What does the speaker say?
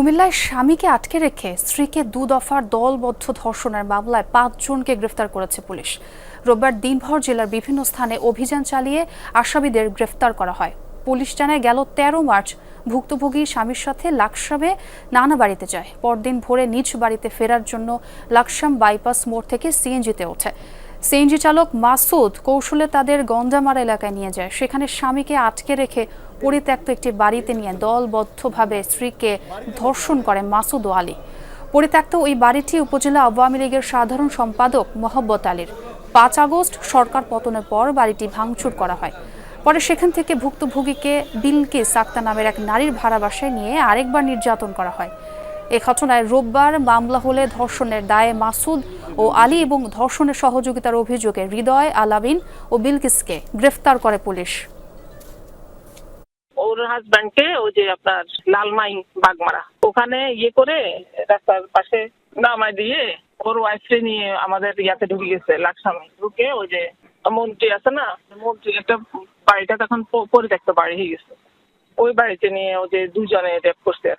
কুমিল্লায় স্বামীকে আটকে রেখে স্ত্রীকে দু দফার দলবদ্ধ ধর্ষণের মামলায় পাঁচজনকে গ্রেফতার করেছে পুলিশ। রোববার দিনভর জেলার বিভিন্ন স্থানে অভিযান চালিয়ে আসামিদের গ্রেফতার করা হয়। পুলিশ জানায়, গেল তেরো মার্চ ভুক্তভোগী স্বামীর সাথে লাকসামে নানা বাড়িতে যায়। পরদিন ভোরে নিজ বাড়িতে ফেরার জন্য লাকসাম বাইপাস মোড় থেকে সিএনজিতে ওঠে। সিএনজি চালক মাসুদ কৌশলে তাদের গঞ্জামারা এলাকায় নিয়ে যায়। সেখানে স্বামীকে আটকে রেখে পরিত্যক্ত একটি বাড়িতে নিয়ে দলবদ্ধভাবে স্ত্রীকে ধর্ষণ করে মাসুদ ও আলী। পরিত্যক্ত ওই বাড়িটি উপজেলা আওয়ামী লীগের সাধারণ সম্পাদক মোহাব্বত আলীর। পাঁচ আগস্ট সরকার পতনের পর বাড়িটি ভাঙচুর করা হয়। পরে সেখান থেকে ভুক্তভোগীকে বিলকে আক্তার নামের এক নারীর ভাড়া নিয়ে আরেকবার নির্যাতন করা হয়। এ ঘটনায় রোববার মামলা হলে ধর্ষণের দায়ে মাসুদ ও আলী এবং ধর্ষণের সহযোগিতার অভিযোগে হৃদয় আলাবিন ও বিলকিসকে গ্রেফতার করে পুলিশ। ওর হাজব্যান্ডকে ওই যে আপনার লালমাই বাগমারা। ওখানে ইয়ে করে রাস্তার পাশে নামায় দিয়ে ওর ওয়াইফকে নিয়ে আমাদের ইয়াতে ঢুকে গেছে, লাকসামে। ঢুকে ওই যে মন্ত্রী আছে না, মন্ত্রী একটা বাড়িটা তখন পরিত্যক্ত বাড়ি হয়ে গেছে। ওই বাড়িতে নিয়ে ও যে দুজনে রেপ করছে।